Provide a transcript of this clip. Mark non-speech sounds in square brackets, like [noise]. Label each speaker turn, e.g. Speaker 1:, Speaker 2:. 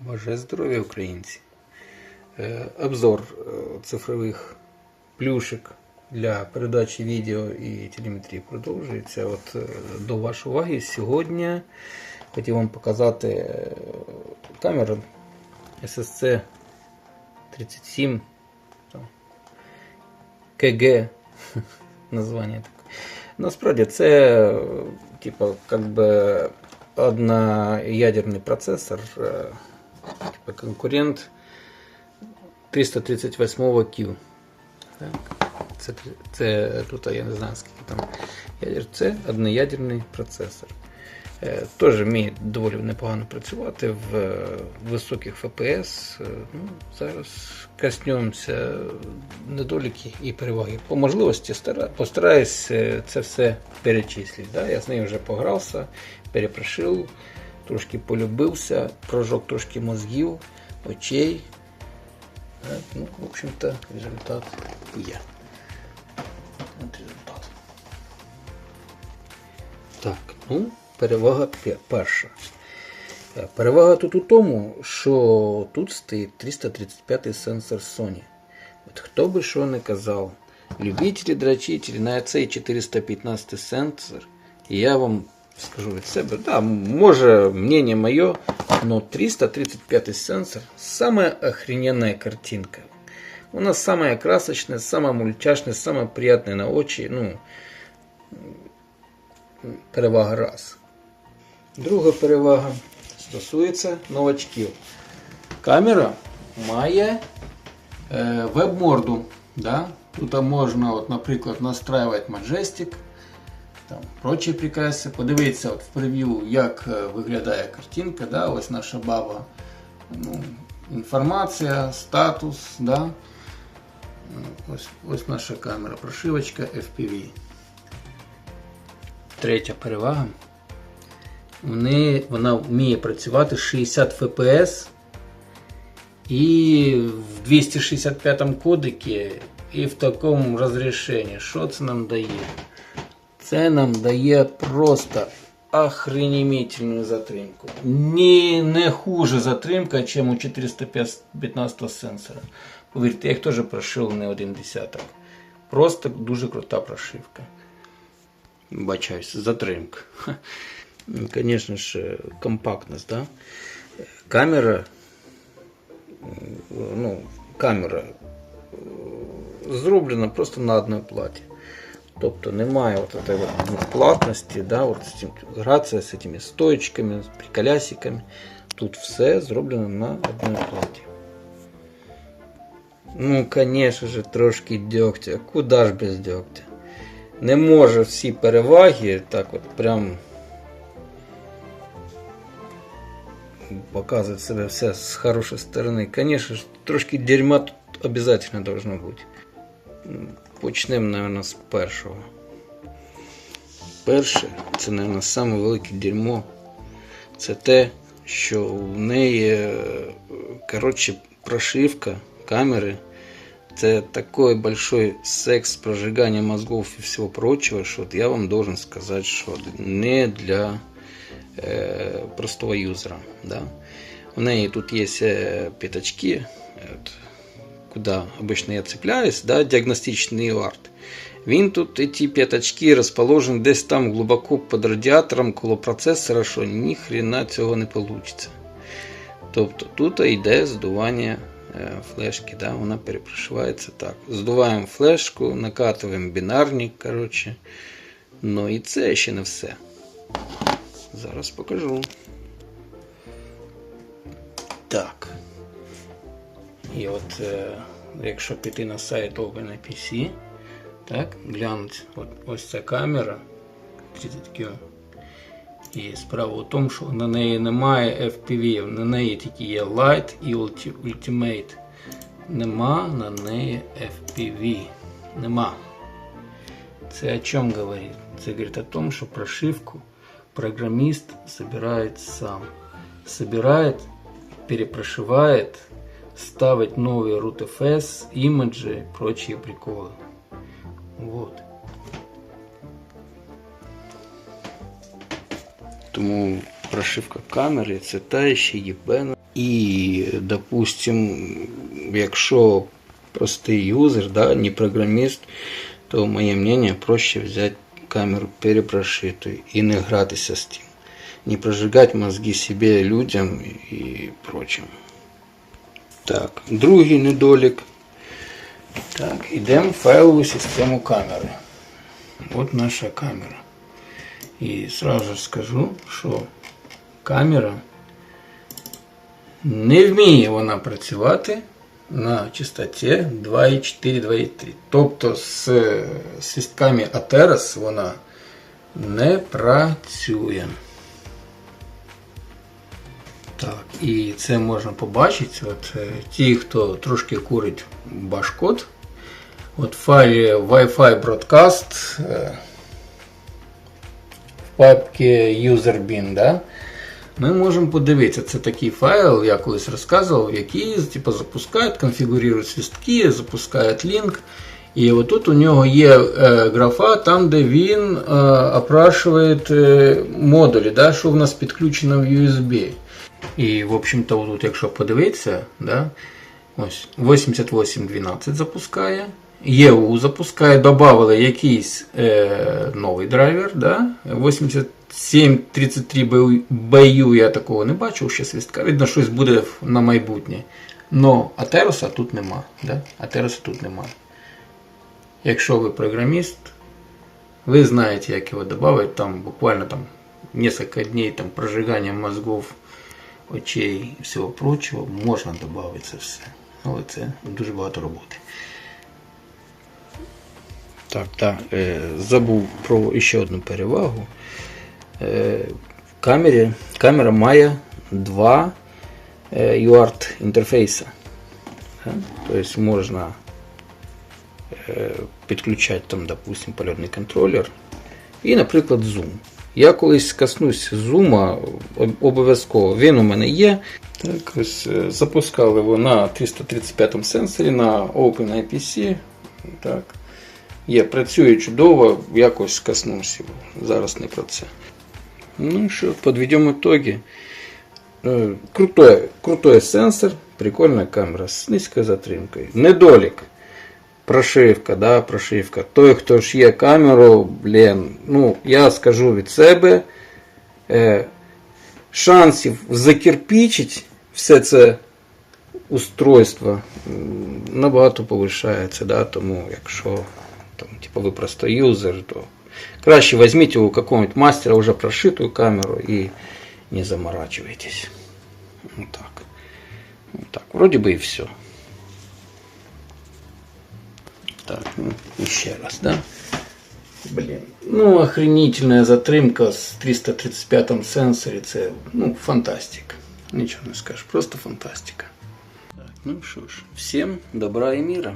Speaker 1: Бажаю здоров'я, українці. Е, Обзор е, цифрових плюшек для передачі відео і телеметрії продовжується. От е, до вашої уваги сьогодні хотів вам показати камеру SSC 37 там, КГ [laughs] названня таке. Насправді це би одноядерний процесор, конкурент 338 Q. Це, це тут я не знаю скільки там ядер. Це одноядерний процесор. Е, Теж вміє доволі непогано працювати в е, високих FPS. Е, Ну, зараз коснемося недоліки і переваги. По можливості стара- постараюсь е, це все перечислити. Да? Я з нею вже погрався, перепрошив, трошки полюбився, прожег трошки мозгів, очей. Так, ну, в общем-то, результат є. От результат. Так, ну, перевага перша. Е, Перевага тут у тому, що тут стоїть 335 сенсор Sony. От хто би що не казав, любителі дрочителі на цей 415 сенсор, я вам скажу від себе, да, може мнение мое, но 335 сенсор самая охрененная картинка. У нас самая красочная, самая мультяшная, самая приятная на очі, ну, перевага раз. Друга перевага стосується новачків. Камера має е, веб-морду. Да? Тут можна, от, наприклад, настраювати Majestic, Там, прочі прикраси. Подивитися от, в прев'ю, як е, виглядає картинка. Да? Ось наша баба. Ну, інформація, статус. Да? Ось, ось наша камера, прошивочка FPV. Третя перевага. Вони, вона вміє працювати 60 FPS і в 265 кодекі, і в такому розрішенні. Що це нам дає? Це нам дає просто охренімітельну затримку. Не, не хуже затримка, ніж у 415 сенсора. Повірте, я їх теж прошив не один десяток. Просто дуже крута прошивка. Бачаюсь, затримка. Ха. Ну, Конечно ж, компактність, да? Камера, ну, камера е, зроблена просто на одній платі. Тобто немає от этой вот ну, платності, да, от з цим, грація з цими стоечками, з приколясиками. Тут все зроблено на одній платі. Ну, конечно же, трошки дьогтя. Куда ж без дьогтя? Не може всі переваги так от прям показывать себя все с хорошей стороны. Конечно ж, трошки дерьма тут обязательно должно бути. М, Почнемо, наверное, з першого. Перше, це, наверное, саме велике дерьмо. Це те, що в неї, е, коротше, прошивка камери. Это такой большой секс, прожигание мозгов и всего прочего, что вот я вам должен сказать, что не для э, простого юзера. Да? У неї тут есть э, пятачки, от, куда обычно я цепляюсь, да, діагностичний арт. Він тут, ці п'ятачки розположені десь там глибоко під радіатором коло процесора, що ні хрена цього не вийде. Тобто тут йде здування е, флешки, да, вона перепрошивається так. Здуваємо флешку, накатуємо бінарник, коротше. Ну і це ще не все. Зараз покажу. Так. І от е, якщо піти на сайт OpenAPC, так, глянуть, от, ось ця камера 30Q. І справа у тому, що на неї немає FPV, на неї тільки є Light і Ulti- Ultimate. Нема на неї FPV. Нема. Це о чем говорит? Це говорит о том, что прошивку программист собирает сам. Собирает, перепрошивает, ставит новые RootFS, имиджи и прочие приколы. Вот. Тому прошивка камери це та ще єбена І, допустим, якщо простий юзер, да, не програміст, то моє мнение проще взяти камеру перепрошиту і не гратися з тим. Не прожигати мозги себе, людям і прочим. Так, другий недолік. Так, йдемо в файлову систему камери. От наша камера. І сразу скажу, що камера не вміє вона працювати на частоті 2,4, 2,3. Тобто з свістками Ateros вона не працює. Так, і це можна побачити. От, е, ті, хто трошки курить башкод, от файлі Wi-Fi Broadcast е, в папці UserBin, да, ми можемо подивитися. Це такий файл, я колись розказував, який типу, запускають, конфігурують свістки, запускають лінк. І отут у нього є е, графа, там, де він опрашує модулі, да, що в нас підключено в USB. І, в общем-то, тут, якщо подивитися, да, ось 8812 запускає. EU запускає, додали якийсь е, новий драйвер. Да, 8733 BU я такого не бачив ще свістка. Видно, щось буде на майбутнє. Но Атероса тут нема. Да? Атероса тут немає. Якщо ви програміст, ви знаєте, як його додати, там буквально там несколько дней там, прожигання мозгов, очей і всього прочого, можна додати це все. Але це дуже багато роботи. Так, так, е, забув про ще одну перевагу. Е, в камері, камера має два е, UART інтерфейси. Тобто можна е, підключати там, допустим, польотний контролер і, наприклад, зум. Я колись коснусь зума обов'язково. Він у мене є. Так, ось е, запускали його на 335 сенсорі на OpenIPC. Так. Є, працює чудово, якось коснувся. його. Зараз не про це. Ну що, подведем итоги. Э, Крутой, крутой сенсор, прикольная камера с низкой затримкой. Недолік. Прошивка, да, прошивка. Той, хто ж є камеру, блін, ну, я скажу від себе, е, шансів закирпічить все це устройство м, набагато повишається, да, тому якщо там, типу, ви просто юзер, то краще візьміть у какого-нибудь мастера уже прошитую камеру и не заморачивайтесь. Вот так. Вот так. Вроде бы и все. Так, ну, еще раз, да? Блин. Ну, охренительная затримка с 335 сенсоре, це, ну, фантастика. Нічого не скажеш, просто фантастика. Так, ну що ж, всім добра і міра.